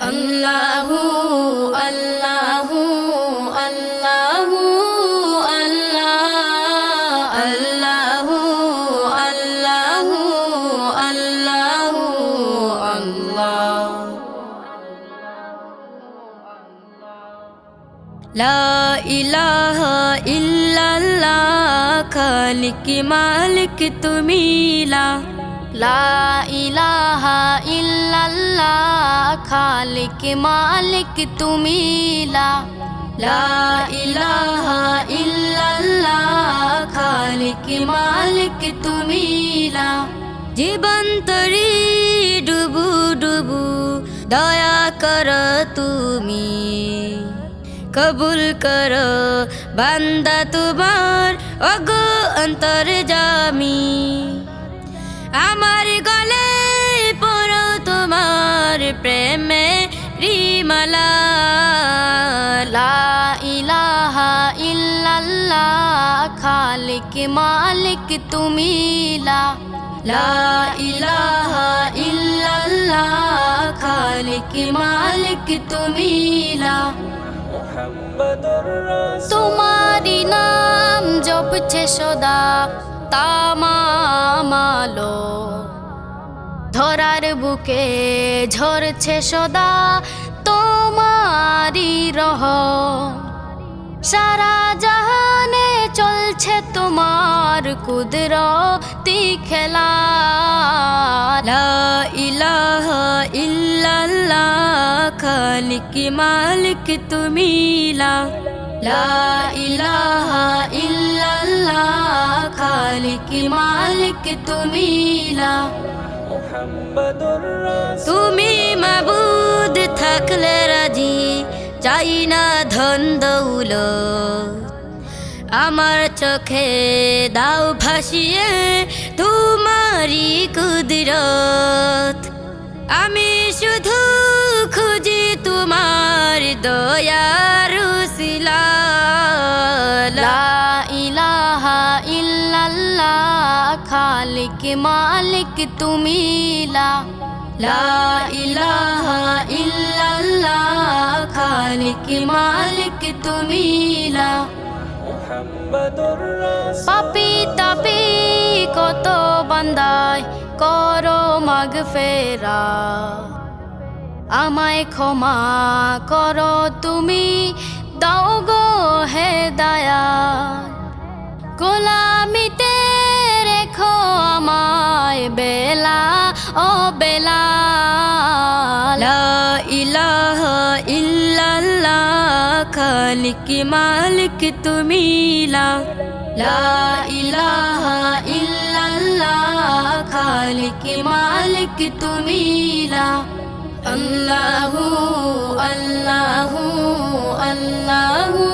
আল্লাহু আল্লাহু আল্লাহু, আল্লাহ, আল্লাহু আল্লাহু আল্লাহু, আল্লাহ। লা ইলাহা ইল্লাল্লাহ, খালিক মালিক তুমি লা। ইলাহা ইল্লাল্লাহ খালিক মালিক তুমি লা ইলাহা মালিক তুমি লা, জীবন তরি ডুবু ডুবু, দয়া কর তুমি। কবুল কর বান্দা তোমার অগো অন্তর জামি আমার গলে প্রেমে রিমালা ইলাহা ইল্লাল্লাহ, খালিক মালিক তুমি লা ইলাহা ইল্লাল্লাহ, খালিক মালিক তুমি লা। তোমারি নাম জপছে সদা তামামালো ধরার বুকে ঝরছে সদা তোমারি রহ। সারা জাহানে চলছে তোমার কুদরতি খেলা। লা ইলাহা ইল্লাল্লাহ, খালিক মালিক তুমি লা ইলাহা ইল্লাল্লাহ, খালিক মালিক তুমি লা। তুমি মাবুদ থাকলে রাজি, চাই না ধন দৌলত। আমার চোখে দাও ভাসিয়ে তোমারি কুদরত। আমি শুধু খুঁজি তোমার দয়ার খালিক মালিক তুমি লা লা ইলাহা ইল্লাল্লাহ। খালিক মালিক তুমি লা। পাপি তাপি কত বান্দায় করো মাগ ফেরা আমায় ক্ষমা করো তুমি দাও গো হে দয়া। খালিক মালিক তুমি লা ইলাহা ইল্লাল্লাহ খালিক মালিক তুমি লা। আল্লাহু আল্লাহু আল্লাহু।